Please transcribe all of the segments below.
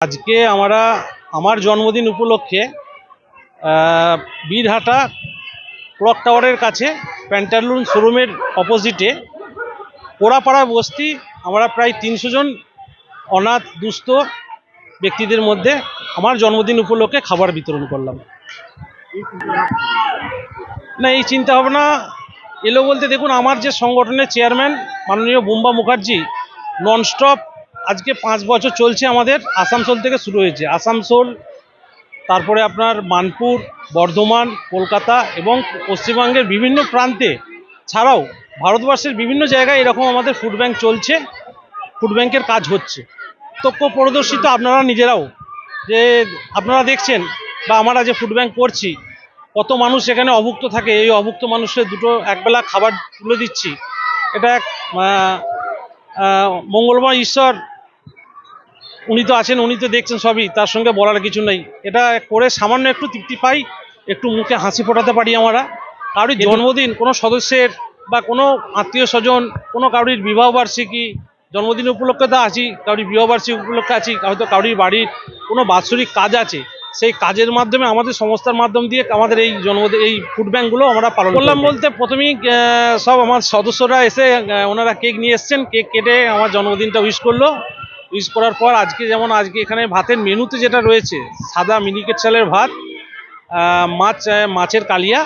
আজকে আমরা আমার জন্মদিন উপলক্ষে বীরহাটা ক্লক টাওয়ারের কাছে প্যান্টালুন শোরুমের অপোজিটে পোড়াপাড়া বস্তি, আমরা প্রায় তিনশো জন অনাথ, দুস্থ ব্যক্তিদের মধ্যে আমার জন্মদিন উপলক্ষে খাবার বিতরণ করলাম। না, এই চিন্তা ভাবনা এলো বলতে দেখুন, আমার যে সংগঠনের চেয়ারম্যান মাননীয় বুম্বা মুখার্জি ননস্টপ আজকে পাঁচ বছর চলছে আমাদের, আসানসোল থেকে শুরু হয়েছে। আসানসোল, তারপরে আপনার মানপুর, বর্ধমান, কলকাতা এবং পশ্চিমবঙ্গের বিভিন্ন প্রান্তে ছাড়াও ভারতবর্ষের বিভিন্ন জায়গায় এরকম আমাদের ফুড ব্যাংক চলছে ফুড ব্যাংকের কাজ হচ্ছে। প্রত্যক্ষ প্রদর্শিত আপনারা নিজেরাও, যে আপনারা দেখছেন বা আমরা যে ফুড ব্যাংক করছি, কত মানুষ এখানে অভুক্ত থাকে, এই অভুক্ত মানুষের দুটো একবেলা খাবার তুলে দিচ্ছি। এটা এক মঙ্গলময় ঈশ্বর উনি তো আছেন উনি তো দেখছেন সবই তার সঙ্গে বলার কিছু নেই। এটা করে সামান্য একটু তৃপ্তি পাই একটু মুখে হাসি ফোটাতে পারি আমরা। কারোর জন্মদিন কোনো সদস্যের বা কোনো আত্মীয় স্বজন কোনো কারোর বিবাহবার্ষিকী জন্মদিন উপলক্ষে তো আছি কারোর বিবাহবার্ষিকী উপলক্ষে আছি হয়তো কারোর বাড়ির কোনো বাৎসরিক কাজ আছে সেই কাজের মাধ্যমে আমাদের সংস্থার মাধ্যম দিয়ে আমাদের এই জন্মদিন এই ফুড ব্যাঙ্কগুলো আমরা পালন করলাম। বলতে প্রথমেই সব আমার সদস্যরা এসে ওনারা কেক নিয়ে এসছেন কেক কেটে আমার জন্মদিনটা উইশ করল। ইউজ করার পর আজকে যেমন আজকে এখানে ভাতের মেনুতে যেটা রয়েছে, সাদা মিনিকেট চালের ভাত মাছ মাছের কালিয়া,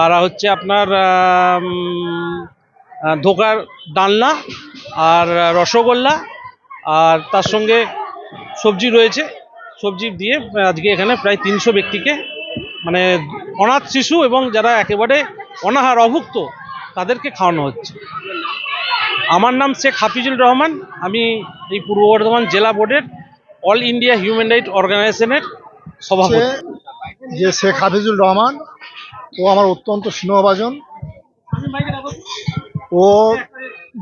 আর হচ্ছে আপনার ধোকার ডালনা, আর রসগোল্লা, আর তার সঙ্গে সবজি রয়েছে। সবজি দিয়ে আজকে এখানে প্রায় তিনশো ব্যক্তিকে মানে অনাথ শিশু এবং যারা একেবারে অনাহার অভুক্ত, তাদেরকে খাওয়ানো হচ্ছে। আমার নাম শেখ হাফিজুল রহমান। আমি এই পূর্ব বর্ধমান জেলা বোর্ডের অল ইন্ডিয়া হিউম্যান রাইট অর্গানাইজেশনের সভাপতি। যে শেখ হাফিজুল রহমান, ও আমার অত্যন্ত স্নেহভাজন। ও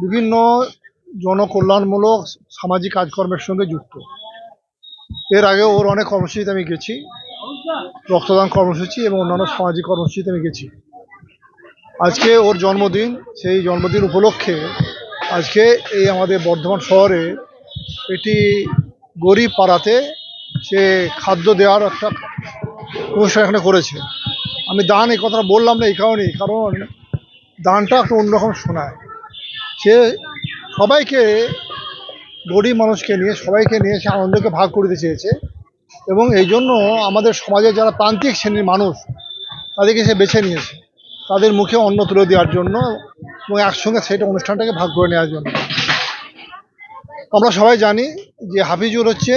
বিভিন্ন জনকল্যাণমূলক সামাজিক কাজকর্মের সঙ্গে যুক্ত। এর আগে ওর অনেক কর্মসূচিতে আমি গেছি। রক্তদান কর্মসূচি এবং অন্যান্য সামাজিক কর্মসূচিতে আমি গেছি। আজকে ওর জন্মদিন, সেই জন্মদিন উপলক্ষে আজকে এই আমাদের বর্ধমান শহরে এটি গরিব পাড়াতে সে খাদ্য দেওয়ার একটা অনুষ্ঠান এখানে করেছে। আমি দান এই কথাটা বললাম না এই কারণেই, কারণ দানটা একটা অন্যরকম শোনায়। সে সবাইকে, গরিব মানুষকে নিয়ে, সবাইকে নিয়ে সে আনন্দকে ভাগ করে দিতে চেয়েছে এবং এই জন্য আমাদের সমাজের যারা প্রান্তিক শ্রেণির মানুষ, তাদেরকে সে বেছে নিয়েছে। তাদের মুখে অন্ন তুলে দেওয়ার জন্য এবং একসঙ্গে সেটা অনুষ্ঠানটাকে ভাগ করে নেওয়ার জন্য। আমরা সবাই জানি যে হাফিজুর হচ্ছে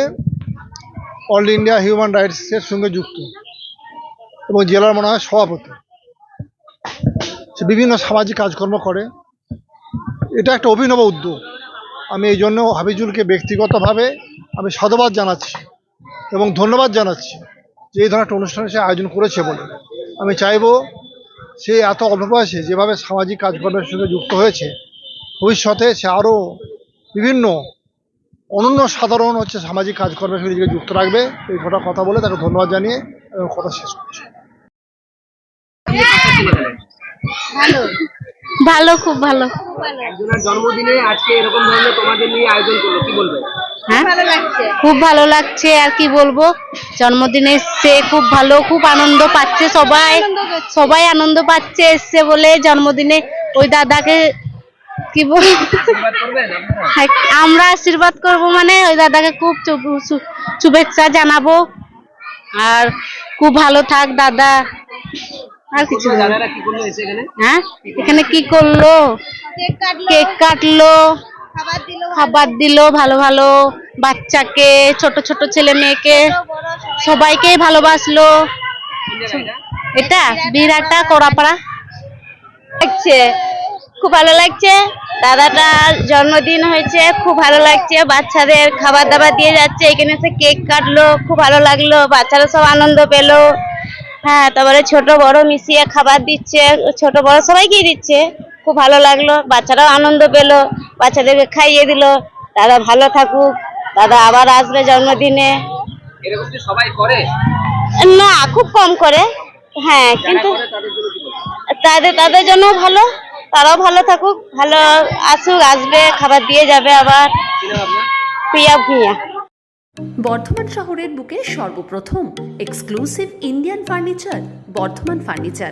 অল ইন্ডিয়া হিউম্যান রাইটসের সঙ্গে যুক্ত এবং জেলার মনে হয় সভাপতি। সে বিভিন্ন সামাজিক কাজকর্ম করে। এটা একটা অভিনব উদ্যোগ। আমি এই জন্য হাফিজুলকে ব্যক্তিগতভাবে আমি সাধুবাদ জানাচ্ছি এবং ধন্যবাদ জানাচ্ছি যে এই ধরনের একটা অনুষ্ঠানে সে আয়োজন করেছে বলে। আমি চাইব সে এত অল্প বয়সে যেভাবে সামাজিক কাজকর্মের সঙ্গে যুক্ত হয়েছে ভবিষ্যতে সে আরও বিভিন্ন অনন্য সাধারণ হচ্ছে সামাজিক কাজকর্মের সঙ্গে নিজেকে যুক্ত রাখবে এই গোটা কথা বলে তাকে ধন্যবাদ জানিয়ে এবং কথা শেষ করছি। ভালো। ভালো খুব ভালো। জন্মদিনে আজকে এরকম ধরনের তোমাদের নিয়ে আয়োজন করল কি বলবে? হ্যাঁ? লাগছে। খুব ভালো লাগছে আর কি বলব? জন্মদিনে সে খুব ভালো খুব আনন্দ পাচ্ছে সবাই। সবাই আনন্দ পাচ্ছে এসছে বলে জন্মদিনে। ওই দাদাকে কি বল আমরা আশীর্বাদ করব মানে ওই দাদাকে খুব শুভেচ্ছা জানাব। আর খুব ভালো থাক দাদা। আর কিছু হ্যাঁ? এখানে কি করল? কেক কাটলো। খাবার দিলো। ভালো ভালো বাচ্চাকে ছোট ছোট ছেলে মেয়েকে। সবাইকে ভালোবাসলো। এটা বিরাটা কড়াপাড়া। লাগছে। খুব ভালো লাগছে। দাদাটার জন্মদিন হয়েছে খুব ভালো লাগছে। বাচ্চাদের খাবার দাবার দিয়ে যাচ্ছে। এখানে এসে কেক কাটলো খুব ভালো লাগল। বাচ্চারা সব আনন্দ পেল। হ্যাঁ তারপরে ছোট বড় মিশিয়ে খাবার দিচ্ছে। ছোট বড় সবাইকেই দিচ্ছে। খুব ভালো লাগল। বাচ্চারাও আনন্দ পেল। বাচ্চাদেরকে খাইয়ে দিল। দাদা ভালো থাকুক। দাদা আবার আসবে জন্মদিনে। সবাই করে? না খুব কম করে। হ্যাঁ কিন্তু তাদের তাদের জন্য ভালো তারাও ভালো থাকুক ভালো আসুক আসবে খাবার দিয়ে যাবে আবার। প্রিয়া ভূঁইয়া। বর্ধমান শহরের বুকে সর্বপ্রথম exclusive Indian furniture Bardhaman furniture